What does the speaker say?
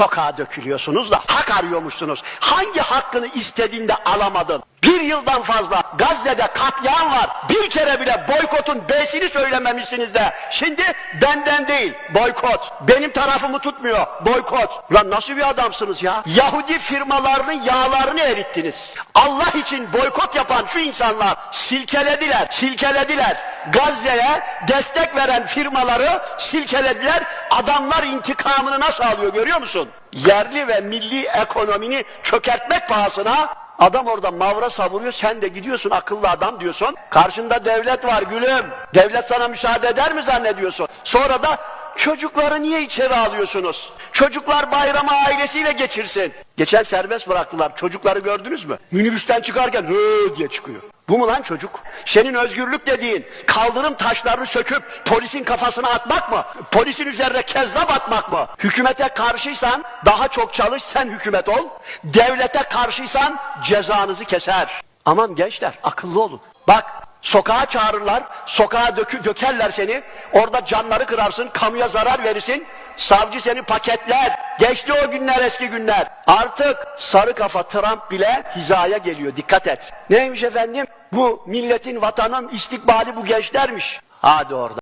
sokağa dökülüyorsunuz da hak arıyormuşsunuz. Hangi hakkını istediğinde alamadın? Bir yıldan fazla Gazze'de katliam var. Bir kere bile boykotun B'sini söylememişsiniz de. Şimdi benden değil boykot. Benim tarafımı tutmuyor boykot. Lan nasıl bir adamsınız ya? Yahudi firmalarının yağlarını erittiniz. Allah için boykot yapan şu insanlar silkelediler, silkelediler. Gazze'ye destek veren firmaları silkelediler. Adamlar intikamını nasıl alıyor görüyor musun? Yerli ve milli ekonomini çökertmek pahasına Adam orada mavra savuruyor, sen de gidiyorsun akıllı adam diyorsun. Karşında devlet var gülüm. Devlet sana müsaade eder mi zannediyorsun? Sonra da çocukları niye içeri alıyorsunuz? Çocuklar bayramı ailesiyle geçirsin. Geçen serbest bıraktılar. Çocukları gördünüz mü? Minibüsten çıkarken hı diye çıkıyor. Bu mu lan çocuk? Senin özgürlük dediğin kaldırım taşlarını söküp polisin kafasına atmak mı? Polisin üzerine kezzap atmak mı? Hükümete karşıysan daha çok çalış sen hükümet ol. Devlete karşıysan cezanızı keser. Aman gençler akıllı olun. Bak sokağa çağırırlar, sokağa dökü, dökerler seni. Orada canları kırarsın, kamuya zarar verirsin. Savcı seni paketler. Geçti o günler eski günler. Artık sarı kafa Trump bile hizaya geliyor. Dikkat et. Neymiş efendim? Bu milletin, vatanın istikbali bu gençlermiş. Hadi orada.